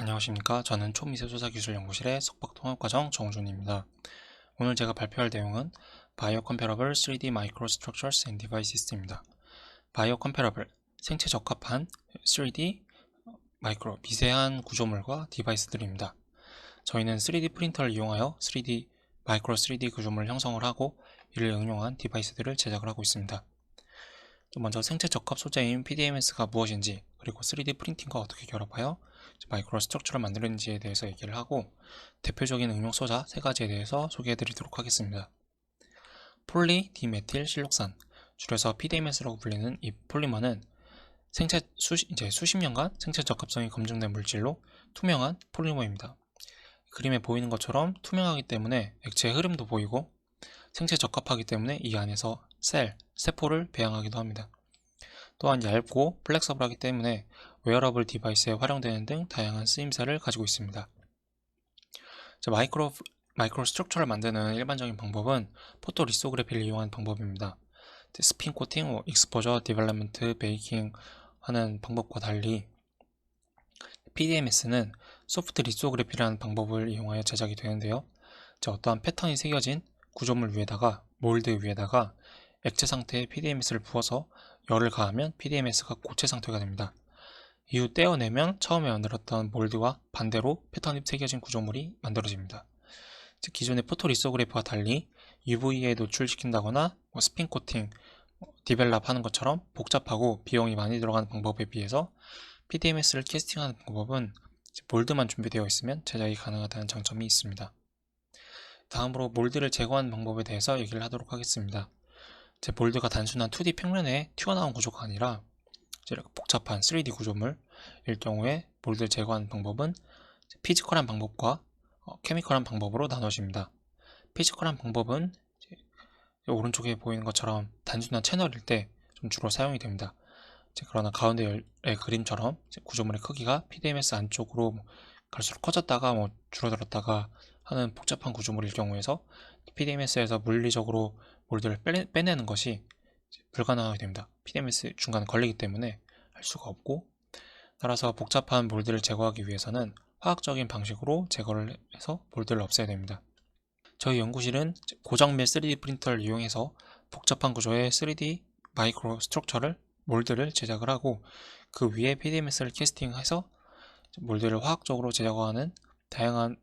안녕하십니까. 저는 초미세조사기술연구실의 석박통합과정 정준입니다. 오늘 제가 발표할 내용은 Biocompatible 3D Microstructures and Devices입니다. Biocompatible, 생체 적합한 3D 마이크로, 미세한 구조물과 디바이스들입니다. 저희는 3D 프린터를 이용하여 3D, 마이크로 3D 구조물을 형성을 하고 이를 응용한 디바이스들을 제작을 하고 있습니다. 먼저 생체 적합 소재인 PDMS가 무엇인지 그리고 3D 프린팅과 어떻게 결합하여 마이크로 스트럭처를 만드는지에 대해서 얘기를 하고 대표적인 응용 소자 세 가지에 대해서 소개해 드리도록 하겠습니다. 폴리 디메틸 실록산 줄여서 PDMS라고 불리는 이 폴리머는 생체 수, 이제 수십 년간 생체 적합성이 검증된 물질로 투명한 폴리머입니다. 그림에 보이는 것처럼 투명하기 때문에 액체의 흐름도 보이고 생체 적합하기 때문에 이 안에서 셀, 세포를 배양하기도 합니다. 또한 얇고 플렉서블하기 때문에 웨어러블 디바이스에 활용되는 등 다양한 쓰임새를 가지고 있습니다. 자, 마이크로, 마이크로 스트럭처를 만드는 일반적인 방법은 포토 리소그래피를 이용하는 방법입니다. 스핀 코팅, 익스포저, 디벨롭먼트, 베이킹 하는 방법과 달리 PDMS는 소프트 리소그래피라는 방법을 이용하여 제작이 되는데요. 자, 어떠한 패턴이 새겨진 구조물 위에다가 몰드 위에다가 액체 상태의 PDMS를 부어서 열을 가하면 PDMS가 고체 상태가 됩니다. 이후 떼어내면 처음에 만들었던 몰드와 반대로 패턴이 새겨진 구조물이 만들어집니다. 즉 기존의 포토리소그래프와 달리 UV에 노출시킨다거나 뭐 스핀 코팅, 디벨랍 하는 것처럼 복잡하고 비용이 많이 들어가는 방법에 비해서 PDMS를 캐스팅하는 방법은 몰드만 준비되어 있으면 제작이 가능하다는 장점이 있습니다. 다음으로 몰드를 제거하는 방법에 대해서 얘기를 하도록 하겠습니다. 제 몰드가 단순한 2D 평면에 튀어나온 구조가 아니라 복잡한 3D 구조물일 경우에 몰드를 제거하는 방법은 피지컬한 방법과 어, 케미컬한 방법으로 나눠집니다. 피지컬한 방법은 오른쪽에 보이는 것처럼 단순한 채널일 때 좀 주로 사용이 됩니다. 그러나 가운데의 그림처럼 구조물의 크기가 PDMS 안쪽으로 뭐 갈수록 커졌다가 뭐 줄어들었다가 하는 복잡한 구조물일 경우에서 PDMS에서 물리적으로 몰드를 빼내, 는 것이 불가능하게 됩니다. PDMS 중간에 걸리기 때문에 할 수가 없고 따라서 복잡한 몰드를 제거하기 위해서는 화학적인 방식으로 제거를 해서 몰드를 없애야 됩니다. 저희 연구실은 고정밀 3D 프린터를 이용해서 복잡한 구조의 3D 마이크로 스트럭처를 몰드를 제작을 하고 그 위에 PDMS를 캐스팅해서 몰드를 화학적으로 제거하는 다양한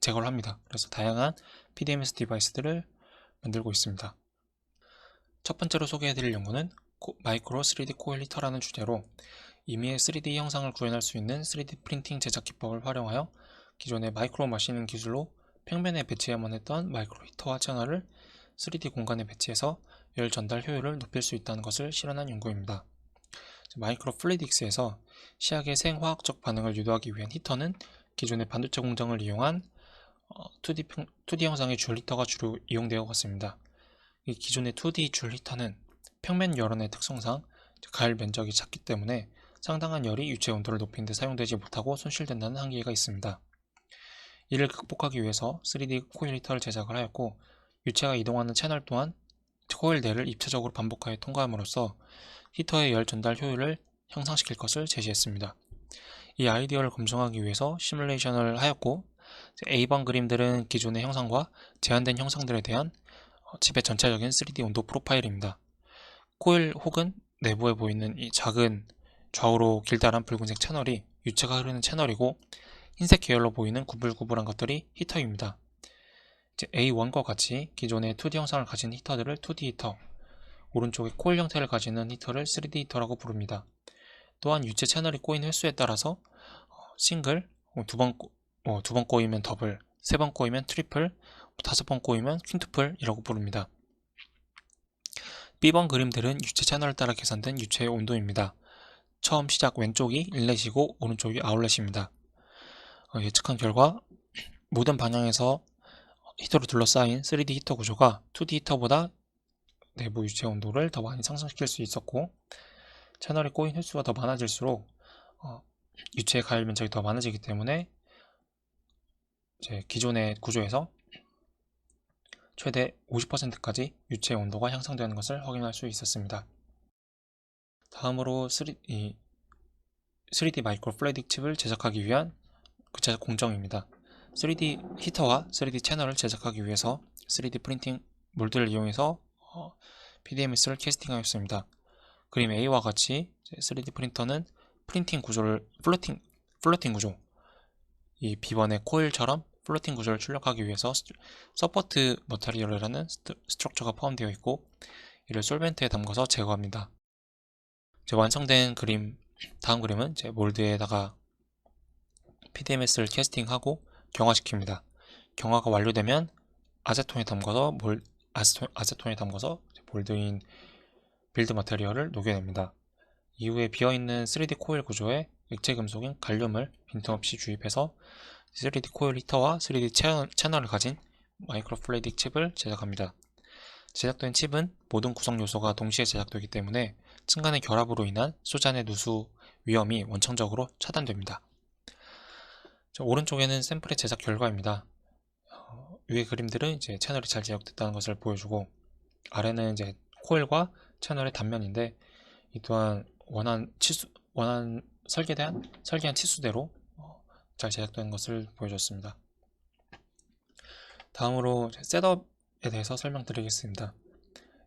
제거를 합니다. 그래서 다양한 PDMS 디바이스들을 만들고 있습니다. 첫 번째로 소개해드릴 연구는 마이크로 3D 코일 히터라는 주제로 이미의 3D 형상을 구현할 수 있는 3D 프린팅 제작 기법을 활용하여 기존의 마이크로 마시닝 기술로 평면에 배치해야만 했던 마이크로 히터와 채널을 3D 공간에 배치해서 열 전달 효율을 높일 수 있다는 것을 실현한 연구입니다. 마이크로 플루이딕스에서 시약의 생화학적 반응을 유도하기 위한 히터는 기존의 반도체 공정을 이용한 2D, 평, 2D 형상의 줄 히터가 주로 이용되어 왔습니다. 기존의 2D 줄 히터는 평면 열원의 특성상 가열 면적이 작기 때문에 상당한 열이 유체 온도를 높이는 데 사용되지 못하고 손실된다는 한계가 있습니다. 이를 극복하기 위해서 3D 코일 히터를 제작을 하였고 유체가 이동하는 채널 또한 코일 내를 입체적으로 반복하여 통과함으로써 히터의 열 전달 효율을 향상시킬 것을 제시했습니다. 이 아이디어를 검증하기 위해서 시뮬레이션을 하였고 A번 그림들은 기존의 형상과 제한된 형상들에 대한 어, 집의 전체적인 3D 온도 프로파일입니다. 코일 혹은 내부에 보이는 이 작은 좌우로 길다란 붉은색 채널이 유체가 흐르는 채널이고 흰색 계열로 보이는 구불구불한 것들이 히터입니다. A1과 같이 기존의 2D 형상을 가진 히터들을 2D 히터, 오른쪽에 코일 형태를 가지는 히터를 3D 히터라고 부릅니다. 또한 유체 채널이 꼬인 횟수에 따라서 어, 싱글, 두번 어, 두번 꼬이면 더블, 세 번 꼬이면 트리플, 다섯 번 꼬이면 퀸투플이라고 부릅니다. B번 그림들은 유체 채널을 따라 계산된 유체의 온도입니다. 처음 시작 왼쪽이 인렛이고 오른쪽이 아울렛입니다. 어, 예측한 결과 모든 방향에서 히터로 둘러싸인 3D 히터 구조가 2D 히터보다 내부 유체 온도를 더 많이 상승시킬 수 있었고 채널이 꼬인 횟수가 더 많아질수록 어, 유체의 가열 면적이 더 많아지기 때문에 기존의 구조에서 최대 50%까지 유체 온도가 향상되는 것을 확인할 수 있었습니다. 다음으로 3, 이 3D 마이크로 플레이딕 칩을 제작하기 위한 그 제작 공정입니다. 3D 히터와 3D 채널을 제작하기 위해서 3D 프린팅 몰드를 이용해서 어, PDMS를 캐스팅하였습니다. 그림 A와 같이 3D 프린터는 프린팅 구조를 플로팅 플로팅 구조 이 B번의 코일처럼 플로팅 구조를 출력하기 위해서 서포트 머터리얼이라는 스트럭처가 포함되어 있고 이를 솔벤트에 담가서 제거합니다. 이제 완성된 그림 다음 그림은 제 몰드에다가 PDMS를 캐스팅하고 경화시킵니다. 경화가 완료되면 아세톤에 담가서 몰 아세톤, 아세톤에 담가서 몰드인 빌드 머테리얼을 녹여냅니다. 이후에 비어있는 3D 코일 구조에 액체 금속인 갈륨을 빈틈없이 주입해서 3D 코일 히터와 3D 채널, 채널을 가진 마이크로 플레이딕 칩을 제작합니다. 제작된 칩은 모든 구성 요소가 동시에 제작되기 때문에 층간의 결합으로 인한 소잔의 누수 위험이 원천적으로 차단됩니다. 자, 오른쪽에는 샘플의 제작 결과입니다. 어, 위의 그림들은 이제 채널이 잘 제작됐다는 것을 보여주고 아래는 이제 코일과 채널의 단면인데 이 또한 원한 치수 원한 설계된 설계한 치수대로 어, 잘 제작된 것을 보여줬습니다. 다음으로 셋업에 대해서 설명드리겠습니다.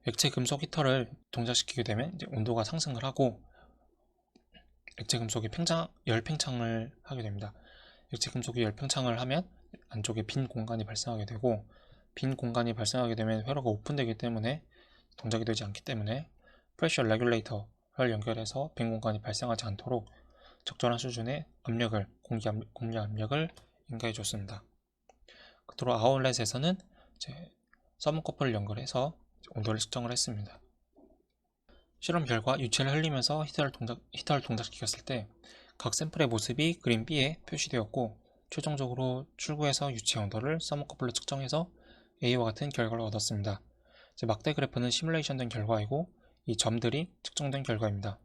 액체 금속 히터를 동작시키게 되면 온도가 상승을 하고 액체 금속이 팽창, 열 팽창을 하게 됩니다. 액체 금속이 열 팽창을 하면 안쪽에 빈 공간이 발생하게 되고 빈 공간이 발생하게 되면 회로가 오픈되기 때문에 동작이 되지 않기 때문에 프레셔 레귤레이터를 연결해서 빈 공간이 발생하지 않도록 적절한 수준의 압력을 공기, 압, 공기 압력을 인가해 줬습니다. 그토록 아웃렛에서는 이제 서머커플을 연결해서 온도를 측정을 했습니다. 실험 결과 유체를 흘리면서 히터를, 동작, 히터를 동작시켰을 때 각 샘플의 모습이 그림 B에 표시되었고 최종적으로 출구에서 유체 온도를 서머커플로 측정해서 A와 같은 결과를 얻었습니다. 막대 그래프는 시뮬레이션된 결과이고 이 점들이 측정된 결과입니다.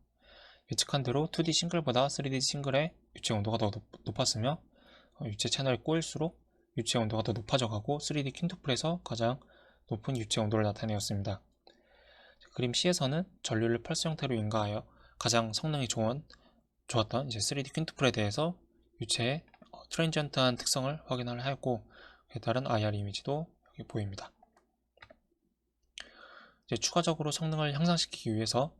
예측한 대로 2D 싱글보다 3D 싱글의 유체 온도가 더 높, 았으며 어, 유체 채널이 꼬일수록 유체 온도가 더 높아져 가고 3D 퀸투플에서 가장 높은 유체 온도를 나타내었습니다. 그림 C에서는 전류를 펄스 형태로 인가하여 가장 성능이 좋은, 좋았던 이제 3D 퀸투플에 대해서 유체의 어, 트랜지언트한 특성을 확인을 하였고 그에 따른 IR 이미지도 여기 보입니다. 이제 추가적으로 성능을 향상시키기 위해서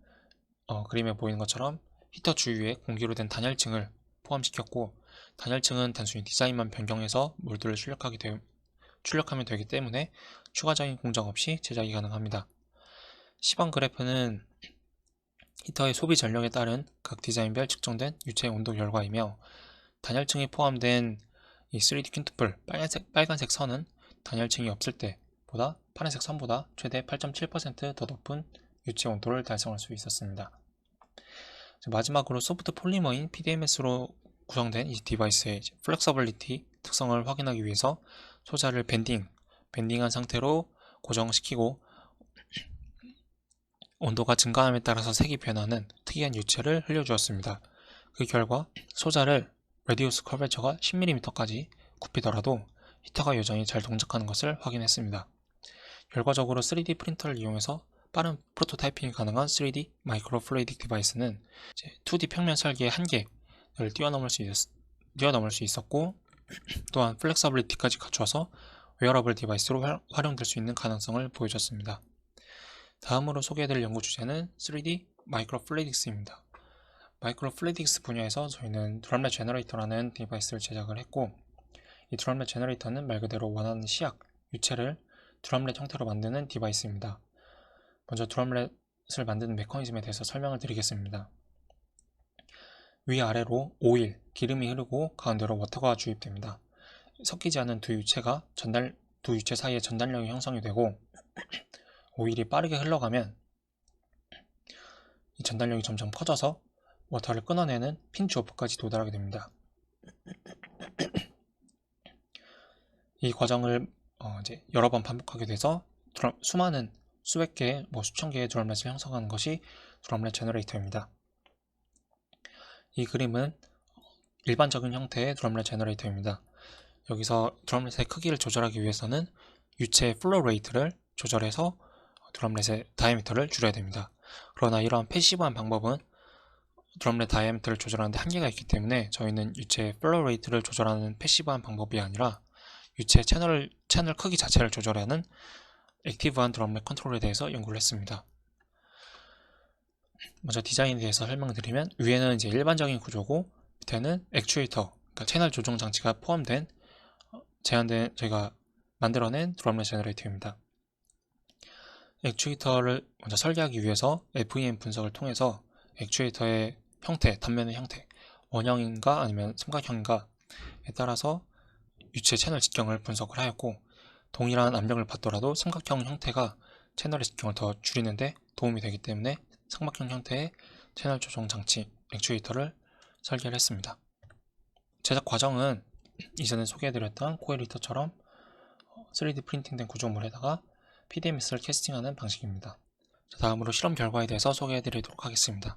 어, 그림에 보이는 것처럼 히터 주위에 공기로 된 단열층을 포함시켰고 단열층은 단순히 디자인만 변경해서 몰드를 출력하게 되, 출력하면 되기 때문에 추가적인 공정 없이 제작이 가능합니다. 시방 그래프는 히터의 소비 전력에 따른 각 디자인별 측정된 유체 온도 결과이며 단열층이 포함된 이 3D 퀸투플 빨간색, 빨간색 선은 단열층이 없을 때보다 파란색 선보다 최대 8.7%더 높은 유체 온도를 달성할 수 있었습니다. 마지막으로 소프트 폴리머인 PDMS로 구성된 이 디바이스의 플렉서블리티 특성을 확인하기 위해서 소자를 밴딩, 밴딩한 상태로 고정시키고 온도가 증가함에 따라서 색이 변하는 특이한 유체를 흘려주었습니다. 그 결과 소자를 레디우스 커버처가 10mm까지 굽히더라도 히터가 여전히 잘 동작하는 것을 확인했습니다. 결과적으로 3D 프린터를 이용해서 빠른 프로토타이핑이 가능한 3D 마이크로 플레이딕 디바이스는 2D 평면 설계의 한계를 뛰어넘을 수, 있, 뛰어넘을 수 있었고 또한 플렉서블리티까지 갖춰서 웨어러블 디바이스로 활용될 수 있는 가능성을 보여줬습니다. 다음으로 소개해드릴 연구 주제는 3D 마이크로 플레이딕스입니다. 마이크로 플레이딕스 분야에서 저희는 드럼렛 제너레이터라는 디바이스를 제작을 했고 이 드럼렛 제너레이터는 말 그대로 원하는 시약, 유체를 드럼렛 형태로 만드는 디바이스입니다. 먼저 드럼렛을 만드는 메커니즘에 대해서 설명을 드리겠습니다. 위아래로 오일, 기름이 흐르고 가운데로 워터가 주입됩니다. 섞이지 않은 두 유체가 전달, 두 유체 사이에 전달력이 형성이 되고 오일이 빠르게 흘러가면 이 전달력이 점점 커져서 워터를 끊어내는 핀치 오프까지 도달하게 됩니다. 이 과정을 어 이제 여러 번 반복하게 돼서 수많은 수백 개, 뭐 수천 개의 드럼렛을 형성하는 것이 드럼렛 제너레이터입니다. 이 그림은 일반적인 형태의 드럼렛 제너레이터입니다. 여기서 드럼렛의 크기를 조절하기 위해서는 유체 플로 레이트를 조절해서 드럼렛의 다이미터를 줄여야 됩니다. 그러나 이러한 패시브한 방법은 드럼렛 다이아미터를 조절하는데 한계가 있기 때문에 저희는 유체 플로우 레이트를 조절하는 패시브한 방법이 아니라 유체 채널, 채널 크기 자체를 조절하는 액티브한 드럼렛 컨트롤에 대해서 연구를 했습니다. 먼저 디자인에 대해서 설명드리면 위에는 이제 일반적인 구조고 밑에는 액추에이터, 그러니까 채널 조정 장치가 포함된 어, 제한된 저희가 만들어낸 드럼렛 제너레이터입니다. 액추에이터를 먼저 설계하기 위해서 FEM 분석을 통해서 액추에이터의 형태, 단면의 형태, 원형인가 아니면 삼각형인가에 따라서 유체 채널 직경을 분석을 하였고 동일한 압력을 받더라도 삼각형 형태가 채널의 직경을 더 줄이는데 도움이 되기 때문에 삼각형 형태의 채널 조정 장치 액추에이터를 설계를 했습니다. 제작 과정은 이전에 소개해드렸던 코에리터처럼 3D 프린팅된 구조물에다가 PDMS를 캐스팅하는 방식입니다. 자, 다음으로 실험 결과에 대해서 소개해드리도록 하겠습니다.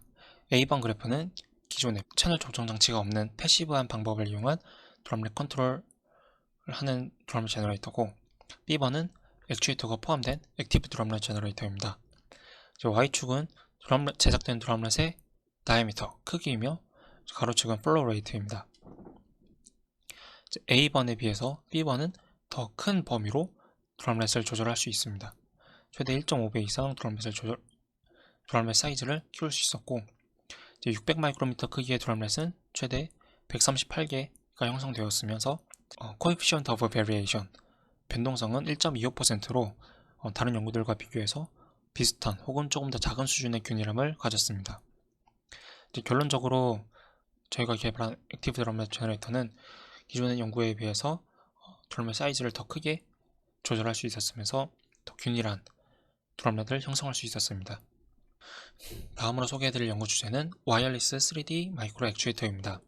A번 그래프는 기존에 채널 조정 장치가 없는 패시브한 방법을 이용한 드럼렛 컨트롤을 하는 드럼렛 제너레이터고 B번은 액추에이터가 포함된 액티브 드럼렛 제너레이터입니다. Y축은 드럼렛, 제작된 드럼렛의 다이미터, 크기이며 가로축은 플로우 레이트입니다. A번에 비해서 B번은 더 큰 범위로 드럼렛을 조절할 수 있습니다. 최대 1.5배 이상 드럼렛을 조절, 드럼렛 사이즈를 키울 수 있었고 600 마이크로미터 크기의 드럼렛은 최대 138개가 형성되었으면서 어, coefficient of variation 변동성은 1.25%로 어, 다른 연구들과 비교해서 비슷한 혹은 조금 더 작은 수준의 균일함을 가졌습니다. 결론적으로 저희가 개발한 액티브 드럼렛 제너레이터는 기존의 연구에 비해서 어, 드럼렛 사이즈를 더 크게 조절할 수 있었으면서 더 균일한 드럼렛을 형성할 수 있었습니다. 다음으로 소개해드릴 연구 주제는 와이어리스 3D 마이크로 액추에이터입니다.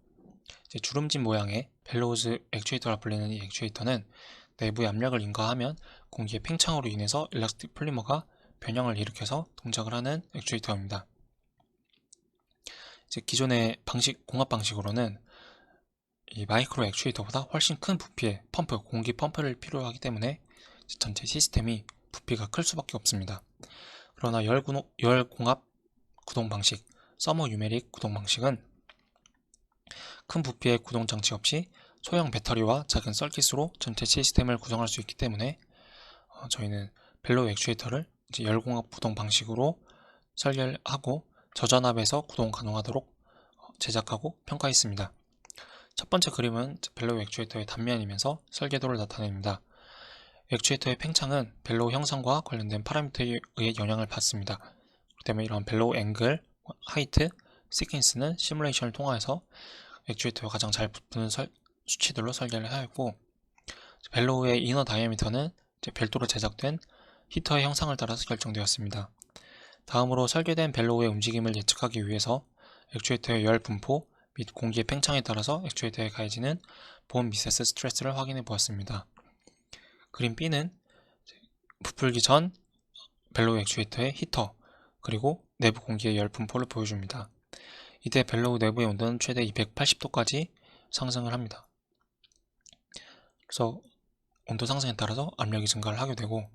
주름진 모양의 벨로우즈 액추에이터라 불리는 이 액추에이터는 내부의 압력을 인가하면 공기의 팽창으로 인해서 일라스틱 폴리머가 변형을 일으켜서 동작을 하는 액추에이터입니다. 이제 기존의 방식, 공합 방식으로는 이 마이크로 액추에이터보다 훨씬 큰 부피의 펌프, 공기 펌프를 필요하기 때문에 전체 시스템이 부피가 클 수밖에 없습니다. 그러나 열, 공합 구동 방식, 서머 유메릭 구동 방식은 큰 부피의 구동 장치 없이 소형 배터리와 작은 썰킷으로 전체 시스템을 구성할 수 있기 때문에 어, 저희는 벨로우 액추에이터를 열공합 구동 방식으로 설계를 하고 저전압에서 구동 가능하도록 어, 제작하고 평가했습니다. 첫 번째 그림은 벨로우 액추에이터의 단면이면서 설계도를 나타냅니다. 액추에이터의 팽창은 벨로우 형성과 관련된 파라미터에 의해 영향을 받습니다. 때문에 이런 벨로우 앵글, 하이트, 시퀀스는 시뮬레이션을 통해서 액추에이터가 가장 잘 붙는 설, 수치들로 설계를 하였고 벨로우의 이너 다이아미터는 별도로 제작된 히터의 형상을 따라서 결정되었습니다. 다음으로 설계된 벨로우의 움직임을 예측하기 위해서 액추에이터의 열 분포 및 공기의 팽창에 따라서 액추에이터에 가해지는 본 미세스 스트레스를 확인해 보았습니다. 그림 B는 부풀기 전 벨로우 액추에이터의 히터 그리고 내부 공기의 열 분포를 보여줍니다. 이때 벨로우 내부의 온도는 최대 280도까지 상승을 합니다. 그래서 온도 상승에 따라서 압력이 증가를 하게 되고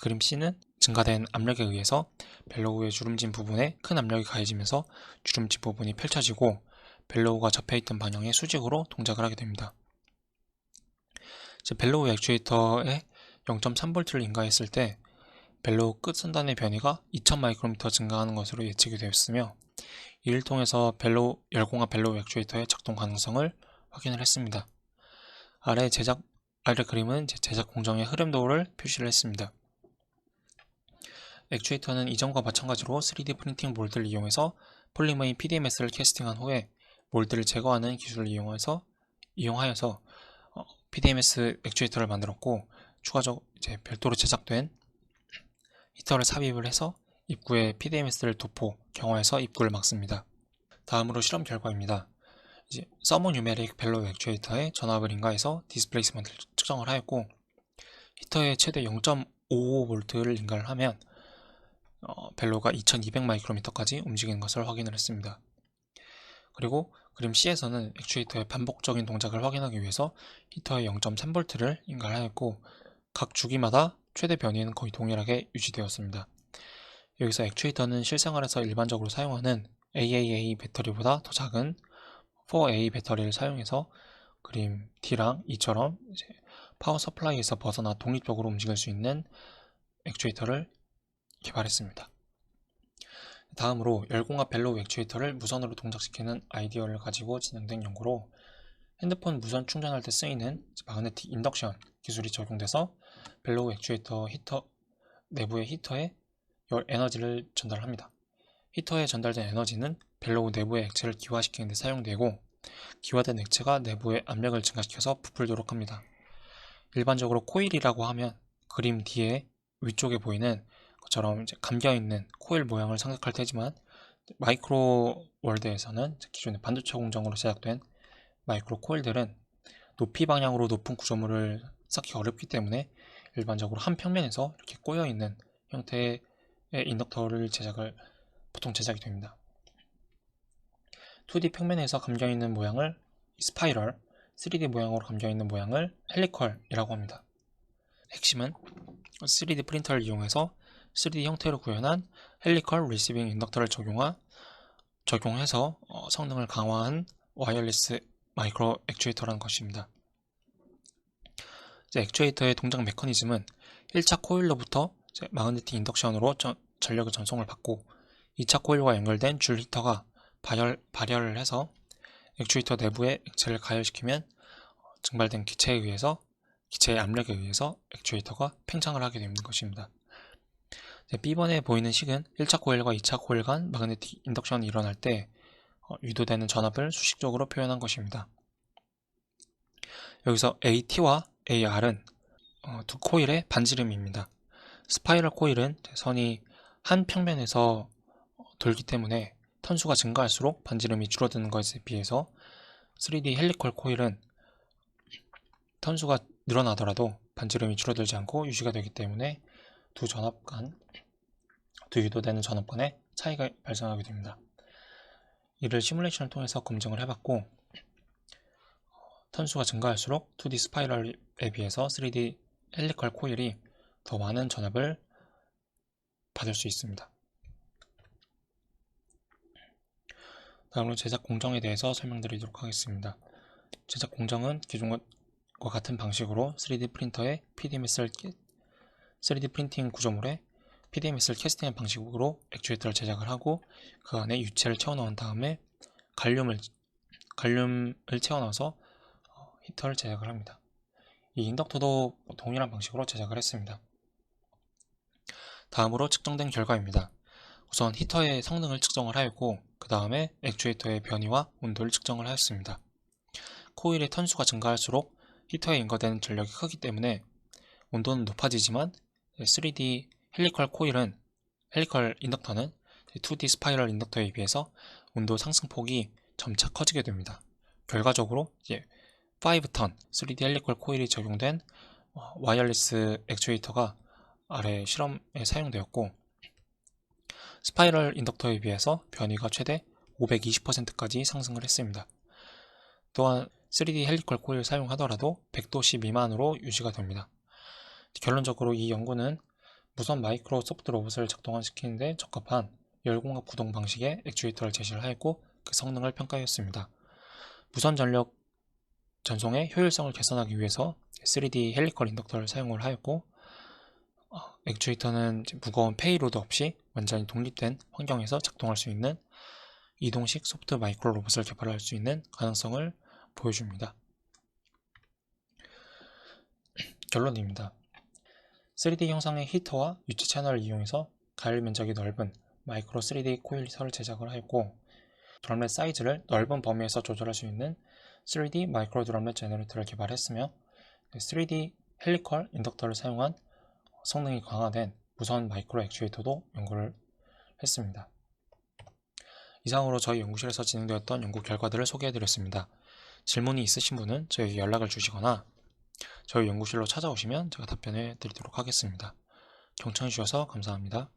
그림 C는 증가된 압력에 의해서 벨로우의 주름진 부분에 큰 압력이 가해지면서 주름진 부분이 펼쳐지고 벨로우가 접해있던 방향의 수직으로 동작을 하게 됩니다. 벨로우 액추에이터에 0.3V를 인가했을 때 벨로우 끝 선단의 변이가 2000 마이크로미터 증가하는 것으로 예측이 되었으며 이를 통해서 벨로우 열공합 벨로우 액추에이터의 작동 가능성을 확인을 했습니다. 아래 제작 아래 그림은 제작 공정의 흐름도를 표시를 했습니다. 액추에이터는 이전과 마찬가지로 3D 프린팅 몰드를 이용해서 폴리머인 PDMS를 캐스팅한 후에 몰드를 제거하는 기술을 이용해서 이용하여서 PDMS 액추에이터를 만들었고 추가적 이제 별도로 제작된 히터를 삽입을 해서 입구에 PDMS를 도포, 경화해서 입구를 막습니다. 다음으로 실험 결과입니다. 이제 서머 뉴메릭 벨로 액추에이터에 전압을 인가해서 디스플레이스먼트를 측정을 하였고 히터에 최대 0.55V를 인가를 하면 어, 벨로가 2200 마이크로미터까지 움직이는 것을 확인을 했습니다. 그리고 그림 C에서는 액추에이터의 반복적인 동작을 확인하기 위해서 히터에 0.3V를 인가하였고 각 주기마다 최대 변이는 거의 동일하게 유지되었습니다. 여기서 액추에이터는 실생활에서 일반적으로 사용하는 AAA 배터리보다 더 작은 4A 배터리를 사용해서 그림 D랑 E처럼 파워 서플라이에서 벗어나 독립적으로 움직일 수 있는 액추에이터를 개발했습니다. 다음으로 열공합 벨로우 액추에이터를 무선으로 동작시키는 아이디어를 가지고 진행된 연구로 핸드폰 무선 충전할 때 쓰이는 마그네틱 인덕션 기술이 적용돼서 벨로우 액추에이터 히터 내부의 히터에 열 에너지를 전달합니다. 히터에 전달된 에너지는 벨로우 내부의 액체를 기화시키는 데 사용되고 기화된 액체가 내부의 압력을 증가시켜서 부풀도록 합니다. 일반적으로 코일이라고 하면 그림 뒤에 위쪽에 보이는 것처럼 감겨 있는 코일 모양을 생각할 테지만 마이크로 월드에서는 기존의 반도체 공정으로 제작된 마이크로 코일들은 높이 방향으로 높은 구조물을 쌓기 어렵기 때문에 일반적으로 한 평면에서 이렇게 꼬여 있는 형태의 인덕터를 제작을 보통 제작이 됩니다. 2D 평면에서 감겨 있는 모양을 스파이럴, 3D 모양으로 감겨 있는 모양을 헬리컬이라고 합니다. 핵심은 3D 프린터를 이용해서 3D 형태로 구현한 헬리컬 리시빙 인덕터를 적용하, 적용해서 어, 성능을 강화한 와이어리스 마이크로 액추에이터라는 것입니다. 이제 액추에이터의 동작 메커니즘은 1차 코일로부터 마그네틱 인덕션으로 저- 전력을 전송을 받고 2차 코일과 연결된 줄 히터가 발열, 발열을 해서 액추에이터 내부에 액체를 가열시키면 어, 증발된 기체에 의해서 기체의 압력에 의해서 액추에이터가 팽창을 하게 되는 것입니다. B번에 보이는 식은 1차 코일과 2차 코일 간 마그네틱 인덕션이 일어날 때 어, 유도되는 전압을 수식적으로 표현한 것입니다. 여기서 AT와 AR은 어, 두 코일의 반지름입니다. 스파이럴 코일은 선이 한 평면에서 어, 돌기 때문에 턴수가 증가할수록 반지름이 줄어드는 것에 비해서 3D 헬리컬 코일은 턴수가 늘어나더라도 반지름이 줄어들지 않고 유지가 되기 때문에 두 전압 간, 두 유도되는 전압 간의 차이가 발생하게 됩니다. 이를 시뮬레이션을 통해서 검증을 해봤고 턴수가 증가할수록 2D 스파이럴에 비해서 3D 헬리컬 코일이 더 많은 전압을 받을 수 있습니다. 다음으로 제작 공정에 대해서 설명드리도록 하겠습니다. 제작 공정은 기존과 같은 방식으로 3D 프린터에 PDMS를 3D 프린팅 구조물에 PDMS를 캐스팅한 방식으로 액추에이터를 제작을 하고 그 안에 유체를 채워 넣은 다음에 갈륨을 갈륨을 채워 넣어서 어, 히터를 제작을 합니다. 이 인덕터도 동일한 방식으로 제작을 했습니다. 다음으로 측정된 결과입니다. 우선 히터의 성능을 측정을 하였고 그 다음에 액추에이터의 변이와 온도를 측정을 하였습니다. 코일의 턴수가 증가할수록 히터에 인가되는 전력이 크기 때문에 온도는 높아지지만 3D 헬리컬 코일은 헬리컬 인덕터는 2D 스파이럴 인덕터에 비해서 온도 상승폭이 점차 커지게 됩니다. 결과적으로 이제 5턴 3D 헬리컬 코일이 적용된 어, 와이어리스 액추에이터가 아래 실험에 사용되었고 스파이럴 인덕터에 비해서 변이가 최대 520%까지 상승을 했습니다. 또한 3D 헬리컬 코일 사용하더라도 100도씨 미만으로 유지가 됩니다. 결론적으로 이 연구는 무선 마이크로 소프트 로봇을 작동시키는데 적합한 열공합 구동 방식의 액추에이터를 제시를 하였고 그 성능을 평가했습니다. 무선 전력 전송의 효율성을 개선하기 위해서 3D 헬리컬 인덕터를 사용을 하였고 어, 액추에이터는 무거운 페이로드 없이 완전히 독립된 환경에서 작동할 수 있는 이동식 소프트 마이크로 로봇을 개발할 수 있는 가능성을 보여줍니다. 결론입니다. 3D 형상의 히터와 유체 채널을 이용해서 가열 면적이 넓은 마이크로 3D 코일 히터를 제작을 하였고 드럼렛 사이즈를 넓은 범위에서 조절할 수 있는 3D 마이크로 드럼렛 제너레이터를 개발했으며 3D 헬리컬 인덕터를 사용한 성능이 강화된 무선 마이크로 액추에이터도 연구를 했습니다. 이상으로 저희 연구실에서 진행되었던 연구 결과들을 소개해드렸습니다. 질문이 있으신 분은 저에게 연락을 주시거나 저희 연구실로 찾아오시면 제가 답변해 드리도록 하겠습니다. 경청해 주셔서 감사합니다.